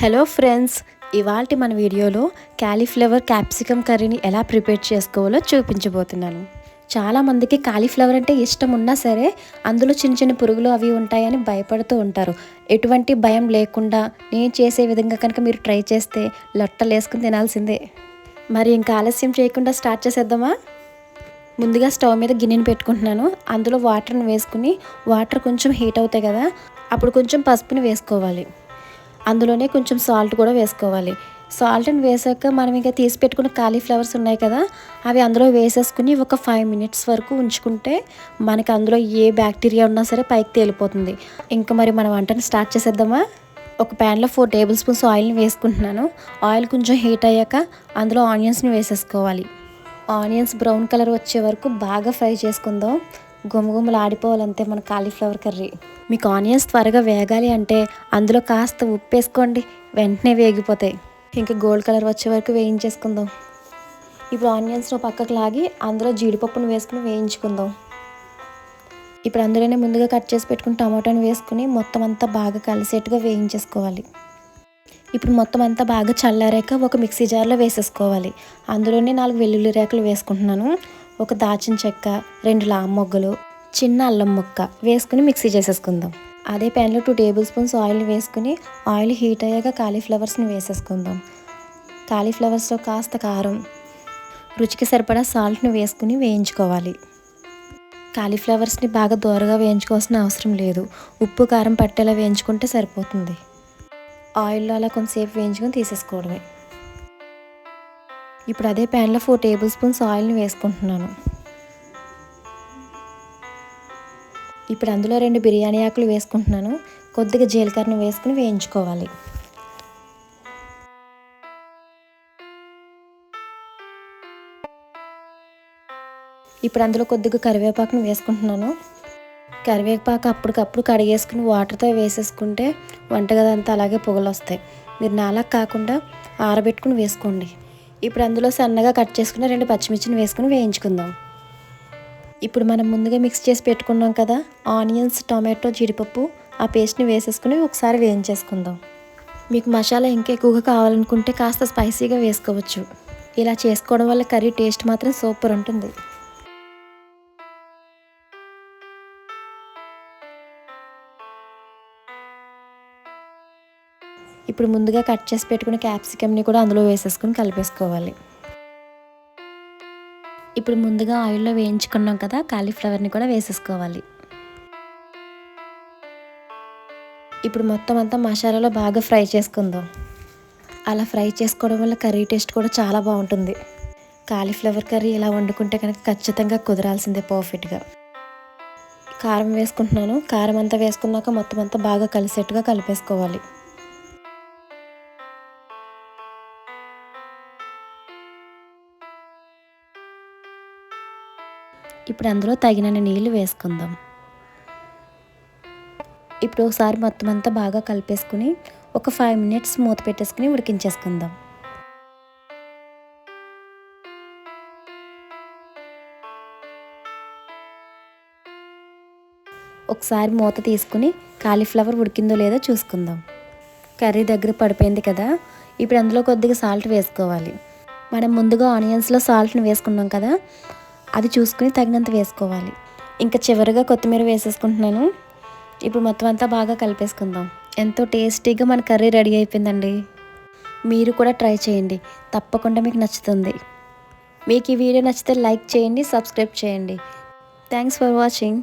Hello friends ఇవాళ మన వీడియోలో క్యాలీఫ్లవర్ క్యాప్సికమ్ కర్రీని ఎలా ప్రిపేర్ చేసుకోవాలో చూపించబోతున్నాను. చాలామందికి కాలీఫ్లవర్ అంటే ఇష్టం ఉన్నా సరే అందులో చిన్న చిన్న పురుగులు అవి ఉంటాయని భయపడుతూ ఉంటారు. ఎటువంటి భయం లేకుండా నేను చేసే విధంగా కనుక మీరు ట్రై చేస్తే లొట్టలు వేసుకుని తినాల్సిందే. మరి ఇంకా ఆలస్యం చేయకుండా స్టార్ట్ చేసేద్దామా? ముందుగా స్టవ్ మీద గిన్నెని పెట్టుకుంటున్నాను. అందులో వాటర్ని వేసుకుని వాటర్ కొంచెం హీట్ అవుతాయి కదా అప్పుడు కొంచెం పసుపుని వేసుకోవాలి. అందులోనే కొంచెం సాల్ట్ కూడా వేసుకోవాలి. సాల్ట్ని వేసాక మనం ఇంకా తీసి పెట్టుకున్న కాలీఫ్లవర్స్ ఉన్నాయి కదా అవి అందులో వేసేసుకుని ఒక ఫైవ్ మినిట్స్ వరకు ఉంచుకుంటే మనకి అందులో ఏ బ్యాక్టీరియా ఉన్నా సరే పైకి తేలిపోతుంది. ఇంకా మరి మన వంటను స్టార్ట్ చేసేద్దామా? ఒక ప్యాన్లో ఫోర్ టేబుల్ స్పూన్స్ ఆయిల్ని వేసుకుంటున్నాను. ఆయిల్ కొంచెం హీట్ అయ్యాక అందులో ఆనియన్స్ని వేసేసుకోవాలి. ఆనియన్స్ బ్రౌన్ కలర్ వచ్చే వరకు బాగా ఫ్రై చేసుకుందాం. గుమగుమలు ఆడిపోవాలంతే మన కాలీఫ్లవర్ కర్రీ. మీకు ఆనియన్స్ త్వరగా వేగాలి అంటే అందులో కాస్త ఉప్పు వేసుకోండి వెంటనే వేగిపోతాయి. ఇంకా గోల్డ్ కలర్ వచ్చే వరకు వేయించేసుకుందాం. ఇప్పుడు ఆనియన్స్లో పక్కకు లాగి అందులో జీడిపప్పును వేసుకుని వేయించుకుందాం. ఇప్పుడు అందులోనే ముందుగా కట్ చేసి పెట్టుకుని టమాటాను వేసుకుని మొత్తం అంతా బాగా కలిసేట్టుగా వేయించేసుకోవాలి. ఇప్పుడు మొత్తం అంతా బాగా చల్లారాక ఒక మిక్సీ జార్లో వేసేసుకోవాలి. అందులోనే నాలుగు వెల్లుల్లి రేకలు వేసుకుంటున్నాను. ఒక దాచిన చెక్క రెండు లామ్ మొగ్గలు చిన్న అల్లం ముక్క వేసుకుని మిక్సీ చేసేసుకుందాం. అదే ప్యాన్లో టూ టేబుల్ స్పూన్స్ ఆయిల్ వేసుకుని ఆయిల్ హీట్ అయ్యాక కాలీఫ్లవర్స్ని వేసేసుకుందాం. కాలీఫ్లవర్స్లో కాస్త కారం రుచికి సరిపడా సాల్ట్ని వేసుకుని వేయించుకోవాలి. కాలీఫ్లవర్స్ని బాగా దూరగా వేయించుకోవాల్సిన అవసరం లేదు. ఉప్పు కారం పట్టేలా వేయించుకుంటే సరిపోతుంది. ఆయిల్లో అలా కొంతసేపు వేయించుకొని తీసేసుకోవడమే. ఇప్పుడు అదే ప్యాన్లో ఫోర్ టేబుల్ స్పూన్స్ ఆయిల్ని వేసుకుంటున్నాను. ఇప్పుడు అందులో రెండు బిర్యానీ ఆకులు వేసుకుంటున్నాను. కొద్దిగా జీలకర్రను వేసుకుని వేయించుకోవాలి. ఇప్పుడు అందులో కొద్దిగా కరివేపాకును వేసుకుంటున్నాను. కరివేపాకు అప్పటికప్పుడు కడిగేసుకుని వాటర్తో వేసేసుకుంటే వంటగది అంతా అలాగే పొగలు వస్తాయి మీరు నాలా కాకుండా ఆరబెట్టుకుని వేసుకోండి. ఇప్పుడు అందులో సన్నగా కట్ చేసుకుని రెండు పచ్చిమిర్చిని వేసుకుని వేయించుకుందాం. ఇప్పుడు మనం ముందుగా మిక్స్ చేసి పెట్టుకున్నాం కదా ఆనియన్స్ టొమాటో జీడిపప్పు ఆ పేస్ట్ని వేసేసుకుని ఒకసారి వేయించేసుకుందాం. మీకు మసాలా ఇంకా ఎక్కువగా కావాలనుకుంటే కాస్త స్పైసీగా వేసుకోవచ్చు. ఇలా చేసుకోవడం వల్ల కర్రీ టేస్ట్ మాత్రం సూపర్ ఉంటుంది. ఇప్పుడు ముందుగా కట్ చేసి పెట్టుకున్న క్యాప్సికమ్ని కూడా అందులో వేసేసుకుని కలిపేసుకోవాలి. ఇప్పుడు ముందుగా ఆయిల్లో వేయించుకున్నాం కదా కాలీఫ్లవర్ని కూడా వేసేసుకోవాలి. ఇప్పుడు మొత్తం అంతా మసాలాలో బాగా ఫ్రై చేసుకుందాం. అలా ఫ్రై చేసుకోవడం వల్ల కర్రీ టేస్ట్ కూడా చాలా బాగుంటుంది. కాలీఫ్లవర్ కర్రీ ఇలా వండుకుంటే కనుక ఖచ్చితంగా కుదరాల్సిందే పర్ఫెక్ట్గా. కారం వేసుకుంటున్నాను. కారం అంతా వేసుకున్నాక మొత్తం అంతా బాగా కలిసేట్టుగా కలిపేసుకోవాలి. ఇప్పుడు అందులో తగినన్ని నీళ్ళు వేసుకుందాం. ఇప్పుడు ఒకసారి మొత్తం అంతా బాగా కలిపేసుకుని ఒక ఫైవ్ మినిట్స్ మూత పెట్టేసుకుని ఉడికించేసుకుందాం. ఒకసారి మూత తీసుకుని కాలీఫ్లవర్ ఉడికిందో లేదో చూసుకుందాం. కర్రీ దగ్గర పడిపోయింది కదా ఇప్పుడు అందులో కొద్దిగా సాల్ట్ వేసుకోవాలి. మనం ముందుగా ఆనియన్స్లో సాల్ట్ని వేసుకున్నాం కదా అది చూసుకుని తగినంత వేసుకోవాలి. ఇంకా చివరిగా కొత్తిమీర వేసేసుకుంటున్నాను. ఇప్పుడు మొత్తం అంతా బాగా కలిపేసుకుందాం. ఎంతో టేస్టీగా మన కర్రీ రెడీ అయిపోయిందండి. మీరు కూడా ట్రై చేయండి. తప్పకుండా మీకు నచ్చుతుంది. మీకు ఈ వీడియో నచ్చితే లైక్ చేయండి సబ్స్క్రైబ్ చేయండి. Thanks for watching.